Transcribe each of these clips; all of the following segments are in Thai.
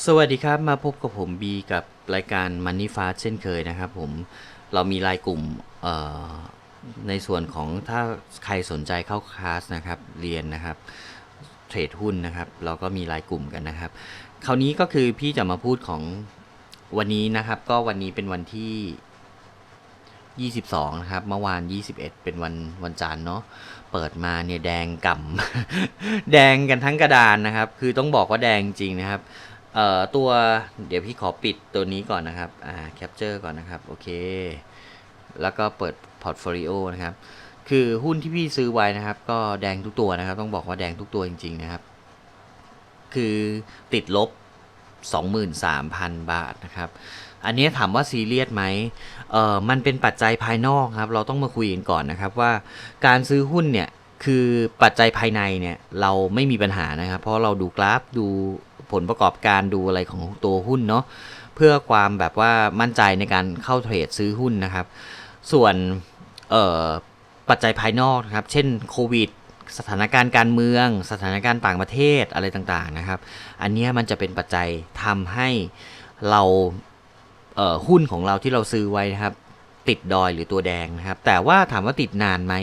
สวัสดีครับมาพบกับผมบีกับรายการ Money Fast เช่นเคยนะครับผมเรามีรายกลุ่มในส่วนของถ้าใครสนใจเข้าคลาสนะครับเรียนนะครับเทรดหุ้นนะครับ เราก็มีรายกลุ่มกันนะครับ คราวนี้ก็คือพี่จะมาพูดของวันนี้นะครับ ก็วันนี้เป็นวันที่ 22 นะครับ เมื่อวาน 21 เป็นวันวันจันทร์เนาะเปิดมาเนี่ยแดงก่ำแดงกันทั้งกระดานนะครับ คือต้องบอกว่าแดงจริงนะครับ เอ่อตัวเดี๋ยวพี่ขอปิดตัวนี้ก่อนนะครับอ่าแคปเจอร์ก่อนนะครับโอเค แล้วก็เปิดพอร์ตโฟลิโอนะครับ คือหุ้นที่พี่ซื้อไว้นะครับ ก็แดงทุกตัวนะครับ ต้องบอกว่าแดงทุกตัวจริง ๆนะครับ คือติดลบ 23,000 บาทนะครับ อันนี้ถามว่าซีเรียสไหมเอ่อมันเป็นปัจจัยภายนอกครับ เราต้องมาคุยกันก่อนนะครับว่าการซื้อหุ้นเนี่ยคือปัจจัยภายในเนี่ยเราไม่มีปัญหานะครับ เพราะเราดูกราฟดู ผลประกอบการดูอะไรของตัวหุ้นเนาะเพื่อความแบบว่ามั่นใจในการเข้าเทรดซื้อหุ้นนะครับ ส่วนปัจจัยภายนอกนะครับ เช่นโควิดสถานการณ์การเมือง สถานการณ์ต่างประเทศอะไรต่างๆนะครับ อันนี้มันจะเป็นปัจจัยทำให้เราเหุ้นของเราที่เราซื้อไว้นะครับ ติดดอยหรือตัวแดงนะครับ แต่ว่าถามว่าติดนานไหม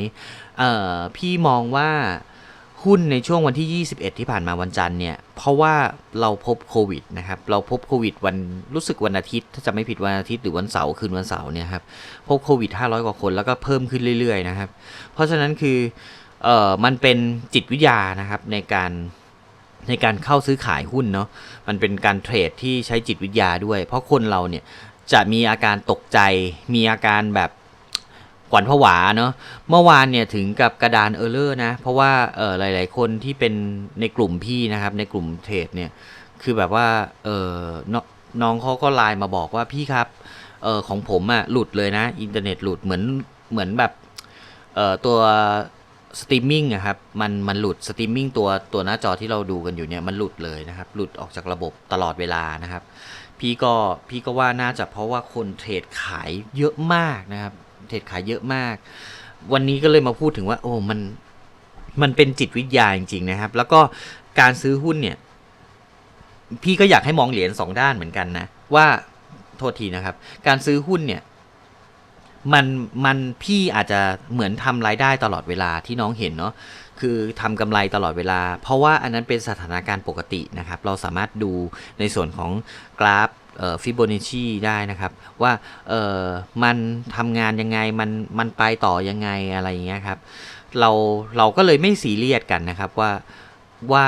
พี่มองว่า หุ้นในช่วงวันที่ 21 ที่ผ่านมาวันจันทร์เนี่ย เพราะว่าเราพบโควิดนะครับ เราพบโควิดวันรู้สึกวันอาทิตย์ ถ้าจะไม่ผิดวันอาทิตย์หรือวันเสาร์คืนวันเสาร์เนี่ยครับ พบโควิด 500 กว่าคนแล้วก็เพิ่มขึ้นเรื่อยๆนะครับ เพราะฉะนั้นคือเอ่อมันเป็นจิตวิทยานะครับในการในการเข้าซื้อขายหุ้นเนาะ มันเป็นการเทรดที่ใช้จิตวิทยาด้วย เพราะคนเราเนี่ยจะมีอาการตกใจ มีอาการแบบ ขวัญผวาเนาะเมื่อวานเนี่ยถึงกับกระดานเออร์เลอร์นะ เพราะว่าเออหลาย ๆ คนที่เป็นในกลุ่มพี่นะครับ ในกลุ่มเทรดเนี่ย คือแบบว่าเออน้องน้องเขาก็ไลน์มาบอกว่าพี่ครับเออของผมอะหลุดเลยนะ อินเทอร์เน็ตหลุดเหมือนเหมือนแบบเออตัวสตรีมมิ่งอะครับมันมันหลุดสตรีมมิ่งตัวตัวหน้าจอที่เราดูกันอยู่เนี่ยมันหลุดเลยนะครับ หลุดออกจากระบบตลอดเวลานะครับ พี่ก็พี่ก็ว่าน่าจะเพราะว่าคนเทรดขายเยอะมากนะครับ เทรดขายเยอะมาก วันนี้ก็เลยมาพูดถึงว่า โอ้มันมันเป็นจิตวิทยาจริงๆนะครับ แล้วก็การซื้อหุ้นเนี่ย พี่ก็อยากให้มองเหรียญสองด้านเหมือนกันนะ ว่าโทษทีนะครับ การซื้อหุ้นเนี่ยมันมันพี่อาจจะเหมือนทำรายได้ตลอดเวลาที่น้องเห็นเนาะคือทำกำไรตลอดเวลา เพราะว่าอันนั้นเป็นสถานการณ์ปกตินะครับ เราสามารถดูในส่วนของกราฟ ฟิโบนัชชีได้นะครับ ว่าเออมันทำงานยังไงมันมันไปต่อยังไงอะไรอย่างเงี้ยครับเราเราก็เลยไม่ซีเรียสกันนะครับว่าว่า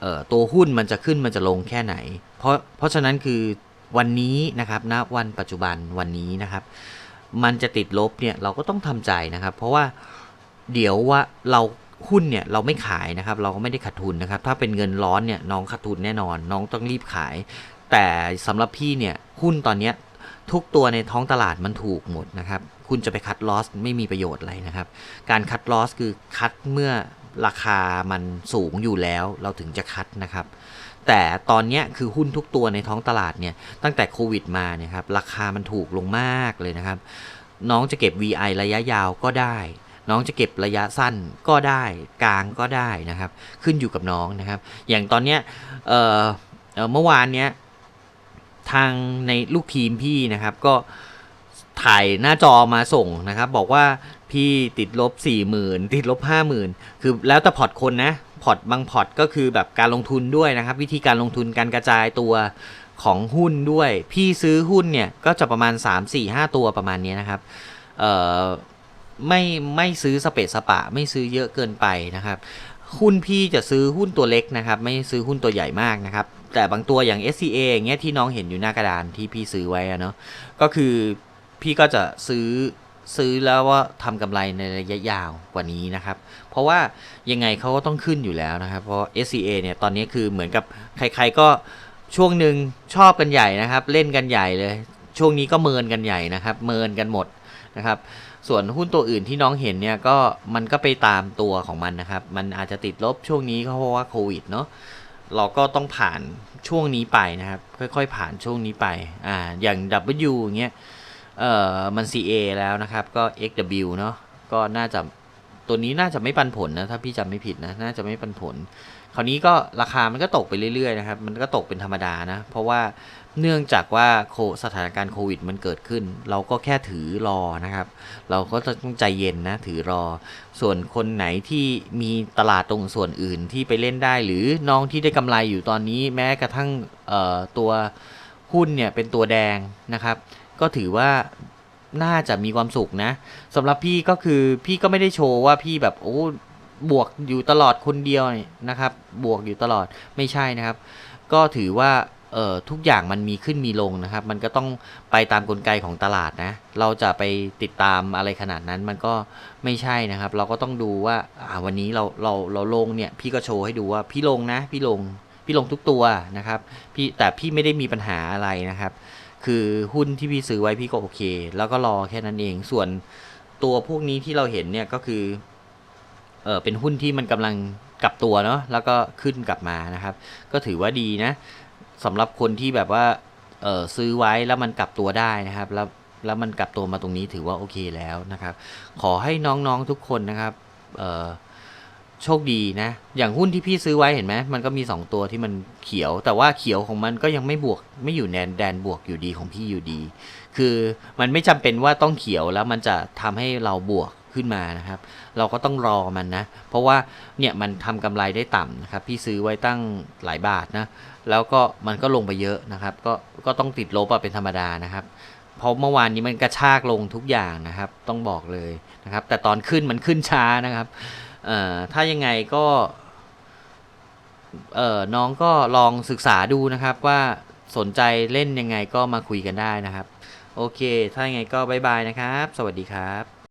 เอ่อตัวหุ้นมันจะขึ้นมันจะลงแค่ไหน เพราะเพราะฉะนั้นคือวันนี้นะครับณวันปัจจุบันวันนี้นะครับ มันจะติดลบเนี่ยเราก็ต้องทำใจนะครับ เพราะว่าเดี๋ยวว่าเราหุ้นเนี่ยเราไม่ขายนะครับ เราก็ไม่ได้ขาดทุนนะครับ ถ้าเป็นเงินร้อนเนี่ยน้องขาดทุนแน่นอน น้องต้องรีบขาย แต่สำหรับพี่เนี่ยหุ้นตอนเนี้ยทุกตัวในท้องตลาดมันถูกหมดนะครับ คุณจะไปคัดลอสไม่มีประโยชน์อะไรนะครับ การคัดลอสคือคัดเมื่อราคามันสูงอยู่แล้วเราถึงจะคัดนะครับ แต่ตอนนี้คือหุ้นทุกตัวในท้องตลาดเนี่ยตั้งแต่โควิดมาเนี่ยครับราคามันถูกลงมากเลยนะครับ น้องจะเก็บ VI ระยะยาวก็ได้ น้องจะเก็บระยะสั้นก็ได้ กลางก็ได้นะครับ ขึ้นอยู่กับน้องนะครับ อย่างตอนเนี้ยเเมื่อวานเนี้ย ทางในลูกทีมพี่นะครับ ก็ถ่ายหน้าจอมาส่งนะครับ บอกว่าพี่ติดลบ4 0,000ติดลบ50,000คือแล้วแต่พอร์ตคนนะพอร์ตบางพอร์ตก็คือแบบการลงทุนด้วยนะครับ วิธีการลงทุนการกระจายตัวของหุ้นด้วย พี่ซื้อหุ้นเนี่ยก็จะประมาณ 3 4 5 ตัวประมาณนี้นะครับเอ่อไม่ไม่ซื้อสเปซสปะ ไม่ซื้อเยอะเกินไปนะครับ หุ้นพี่จะซื้อหุ้นตัวเล็กนะครับ ไม่ซื้อหุ้นตัวใหญ่มากนะครับ แต่บางตัวอย่าง SCA อย่างเงี้ยที่น้องเห็นอยู่หน้ากระดานที่พี่ซื้อไว้อะเนาะก็คือพี่ก็จะซื้อซื้อแล้วว่าทำกำไรในระยะยาวกว่านี้นะครับ เพราะว่ายังไงเขาก็ต้องขึ้นอยู่แล้วนะครับ เพราะ SCA เนี่ยตอนนี้คือเหมือนกับใครๆก็ช่วงหนึ่งชอบกันใหญ่นะครับ เล่นกันใหญ่เลย ช่วงนี้ก็เมินกันใหญ่นะครับ เมินกันหมดนะครับ ส่วนหุ้นตัวอื่นที่น้องเห็นเนี่ยก็มันก็ไปตามตัวของมันนะครับ มันอาจจะติดลบช่วงนี้ก็เพราะว่าโควิดเนาะเราก็ต้องผ่านช่วงนี้ไปนะครับ ค่อยๆผ่านช่วงนี้ไปอ่าอย่าง W อย่างเงี้ยเอ่อมัน CA แล้วนะครับก็ XW เนาะก็น่าจะ ตัวนี้น่าจะไม่ปันผลนะถ้าพี่จำไม่ผิดนะน่าจะไม่ปันผล คราวนี้ก็ราคามันก็ตกไปเรื่อยๆนะครับมันก็ตกเป็นธรรมดานะ เพราะว่าเนื่องจากว่าโคสถานการณ์โควิดมันเกิดขึ้น เราก็แค่ถือรอนะครับ เราก็ต้องใจเย็นนะถือรอ ส่วนคนไหนที่มีตลาดตรงส่วนอื่นที่ไปเล่นได้ หรือน้องที่ได้กำไรอยู่ตอนนี้แม้กระทั่งตัวหุ้นเนี่ยเป็นตัวแดงนะครับ ก็ถือว่า น่าจะมีความสุขนะสำหรับพี่ก็คือพี่ก็ไม่ได้โชว์ว่าพี่แบบโอ้บวกอยู่ตลอดคนเดียวเนี่ยนะครับ บวกอยู่ตลอดไม่ใช่นะครับ ก็ถือว่าเอ่อทุกอย่างมันมีขึ้นมีลงนะครับ มันก็ต้องไปตามกลไกของตลาดนะ เราจะไปติดตามอะไรขนาดนั้นมันก็ไม่ใช่นะครับ เราก็ต้องดูว่าอ่าวันนี้เราเราเราลงเนี่ยพี่ก็โชว์ให้ดูว่าพี่ลงนะ พี่ลงพี่ลงทุกตัวนะครับ พี่แต่พี่ไม่ได้มีปัญหาอะไรนะครับ คือหุ้นที่พี่ซื้อไว้พี่ก็โอเค แล้วก็รอแค่นั้นเอง ส่วนตัวพวกนี้ที่เราเห็นเนี่ยก็คือเออเป็นหุ้นที่มันกำลังกลับตัวเนาะแล้วก็ขึ้นกลับมานะครับ ก็ถือว่าดีนะสำหรับคนที่แบบว่าเออซื้อไว้แล้วมันกลับตัวได้นะครับ แล้วแล้วมันกลับตัวมาตรงนี้ถือว่าโอเคแล้วนะครับ ขอให้น้องๆทุกคนนะครับเออ โชคดีนะ อย่างหุ้นที่พี่ซื้อไว้เห็นไหมมันก็มี 2 ตัวที่มันเขียว แต่ว่าเขียวของมันก็ยังไม่บวก ไม่อยู่แดนแดนบวกอยู่ดีของพี่อยู่ดี คือมันไม่จำเป็นว่าต้องเขียวแล้วมันจะทำให้เราบวกขึ้นมานะครับ เราก็ต้องรอมันนะ เพราะว่าเนี่ยมันทำกำไรได้ต่ำนะครับ พี่ซื้อไว้ตั้งหลายบาทนะ แล้วก็มันก็ลงไปเยอะนะครับ ก็ก็ต้องติดลบเป็นธรรมดานะครับเพราะเมื่อวานนี้มันกระชากลงทุกอย่างนะครับ ต้องบอกเลยนะครับ แต่ตอนขึ้นมันขึ้นช้านะครับ ถ้ายังไงก็น้องก็ลองศึกษาดูนะครับว่าสนใจเล่นยังไงก็มาคุยกันได้นะครับ โอเค ถ้ายังไงก็บายบายนะครับ สวัสดีครับ